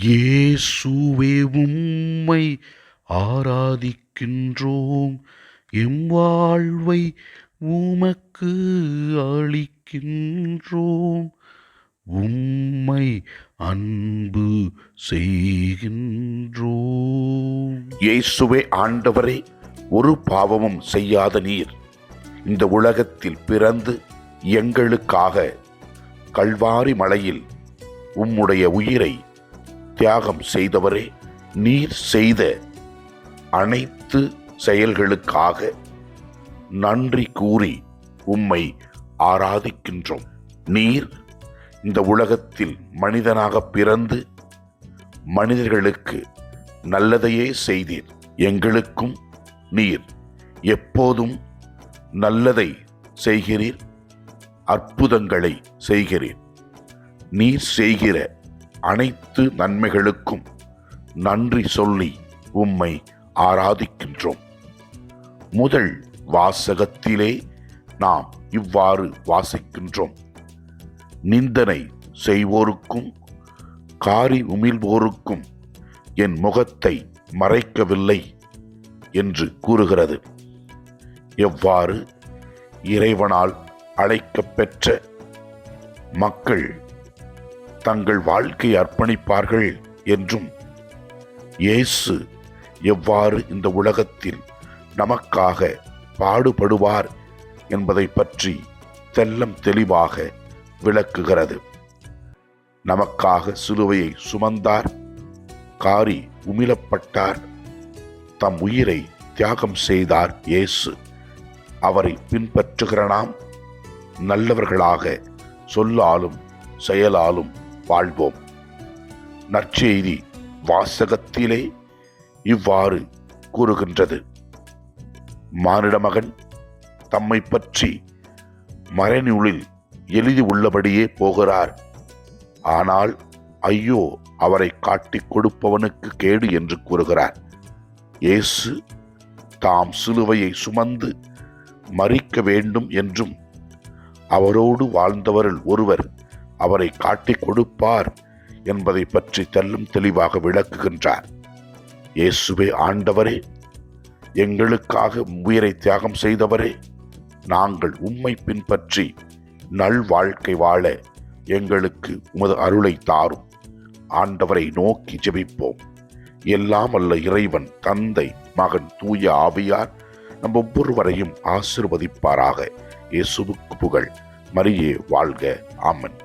இயேசுவே உம்மை ஆராதிக்கின்றோம். எம் வாழ்வை உமக்கு அளிக்கின்றோம். உம்மை அன்பு செய்கின்றோம். இயேசுவே ஆண்டவரே ஒரு பாவமும் செய்யாத நீர். இந்த உலகத்தில் பிறந்து எங்களுக்காக கல்வாரி மலையில் உம்முடைய உயிரை தியாகம் செய்தவரே நீர் செய்த அனைத்து செயல்களுக்காக நன்றி கூறி உம்மை ஆராதிக்கின்றோம். நீர் இந்த உலகத்தில் மனிதனாக பிறந்து மனிதர்களுக்கு நல்லதையே செய்தீர். எங்களுக்கும் நீர் எப்போதும் நல்லதை செய்கிறீர் அற்புதங்களை செய்கிறீர். நீர் செய்கிற அனைத்து நன்மைகளுக்கும் நன்றி சொல்லி உம்மை ஆராதிக்கின்றோம். முதல் வாசகத்திலே நாம் இவ்வாறு வாசிக்கின்றோம். நிந்தனை செய்வோருக்கும் காரி உமிழ்வோருக்கும் என் முகத்தை மறைக்கவில்லை என்று கூறுகிறது. எவ்வாறு? இறைவனால் அழைக்கப்பெற்ற மக்கள் தங்கள் வாழ்க்கை அர்ப்பணிப்பார்கள் என்றும் இயேசு எவ்வாறு இந்த உலகத்தில் நமக்காக பாடுபடுவார் என்பதை பற்றி தெல்லம் தெளிவாக விளக்குகிறது. நமக்காக சிலுவையை சுமந்தார் காரி உமிழப்பட்டார் தம் உயிரை தியாகம் செய்தார் இயேசு. அவரை பின்பற்றுகிற நாம் நல்லவர்களாக சொல்லாலும் செயலாலும் வாழ்வோம். நற்செய்தி வாசகத்திலே இவ்வாறு கூறுகின்றது. மானிட மகன் தம்மை பற்றி மறைநூலில் எழுதி உள்ளபடியே போகிறார். ஆனால் ஐயோ அவரை காட்டிக் கொடுப்பவனுக்கு கேடு என்று கூறுகிறார். இயேசு தாம் சிலுவையை சுமந்து மறிக்க வேண்டும் என்றும் அவரோடு வாழ்ந்தவரில் ஒருவர் அவரை காட்டிக் கொடுப்பார் என்பதை பற்றி தெல்லும் தெளிவாக விளக்குகின்றார். இயேசுவே ஆண்டவரே எங்களுக்காக உயிரை தியாகம் செய்தவரே நாங்கள் உம்மை பின்பற்றி நல் வாழ்க்கை வாழ எங்களுக்கு உமது அருளை தாரும். ஆண்டவரை நோக்கி ஜெபிப்போம். எல்லாம் அல்ல இறைவன் தந்தை மகன் தூய ஆவியார் நம் ஒவ்வொருவரையும் ஆசிர்வதிப்பாராக. இயேசுவுக்கு புகழ். மரியே வாழ்க. ஆமன்.